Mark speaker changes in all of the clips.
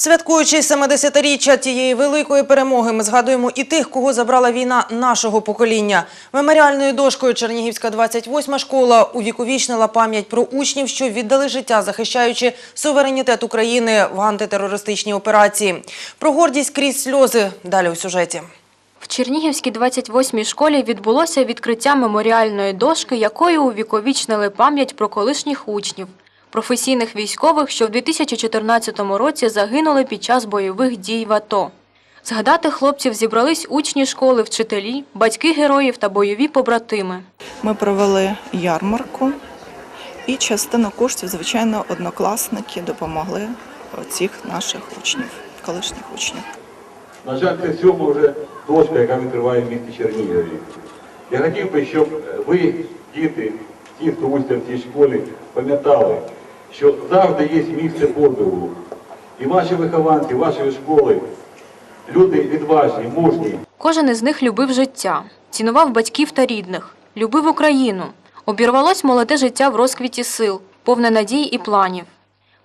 Speaker 1: Святкуючи 70-річчя тієї великої перемоги, ми згадуємо і тих, кого забрала війна нашого покоління. Меморіальною дошкою Чернігівська 28 школа увіковічнила пам'ять про учнів, що віддали життя, захищаючи суверенітет України в антитерористичній операції. Про гордість крізь сльози далі у сюжеті.
Speaker 2: В Чернігівській 28-й школі відбулося відкриття меморіальної дошки, якою увіковічнили пам'ять про колишніх учнів, професійних військових, що в 2014 році загинули під час бойових дій в АТО. Згадати хлопців зібрались учні школи, вчителі, батьки героїв та бойові побратими.
Speaker 3: Ми провели ярмарку, і частину коштів, звичайно, однокласники допомогли цих наших учнів, колишніх учнів.
Speaker 4: На жаль, це сьома вже дошка, яка відкриває в місті Чернігові. Я хотів би, щоб ви, діти, ті, хто учиться в цій школі, пам'ятали, що завжди є місце подвигу. І ваші вихованці, вашої школи, люди відважні, мужні,
Speaker 2: Кожен із них любив життя, цінував батьків та рідних, любив Україну. Обірвалось молоде життя в розквіті сил, повне надій і планів.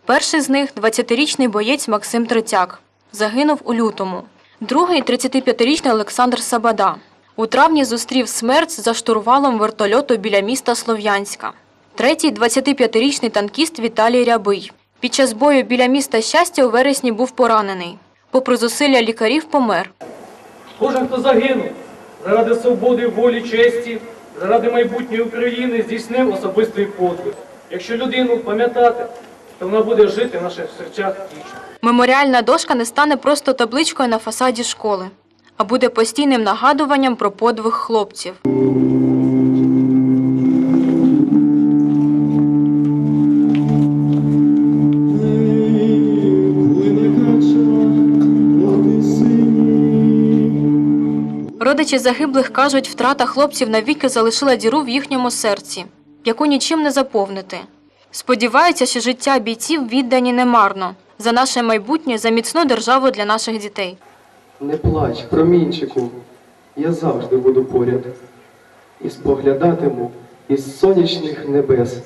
Speaker 2: Перший з них – 20-річний боєць Максим Третяк. Загинув у лютому. Другий – 35-річний Олександр Сабада. У травні зустрів смерть за штурвалом вертольоту біля міста Слов'янська. Третій – 25-річний танкіст Віталій Рябий. Під час бою біля міста Щастя у вересні був поранений. Попри зусилля лікарів, помер.
Speaker 5: Кожен, хто загинув заради свободи, волі, честі, заради майбутньої України, здійснив особистий подвиг. Якщо людину пам'ятати, то вона буде жити в наших серцях вічно.
Speaker 2: Меморіальна дошка не стане просто табличкою на фасаді школи, а буде постійним нагадуванням про подвиг хлопців. Родичі загиблих кажуть, втрата хлопців навіки залишила діру в їхньому серці, яку нічим не заповнити. Сподіваються, що життя бійців віддані немарно за наше майбутнє, за міцну державу для наших дітей.
Speaker 6: Не плач, промінчику, я завжди буду поряд і споглядатиму із сонячних небес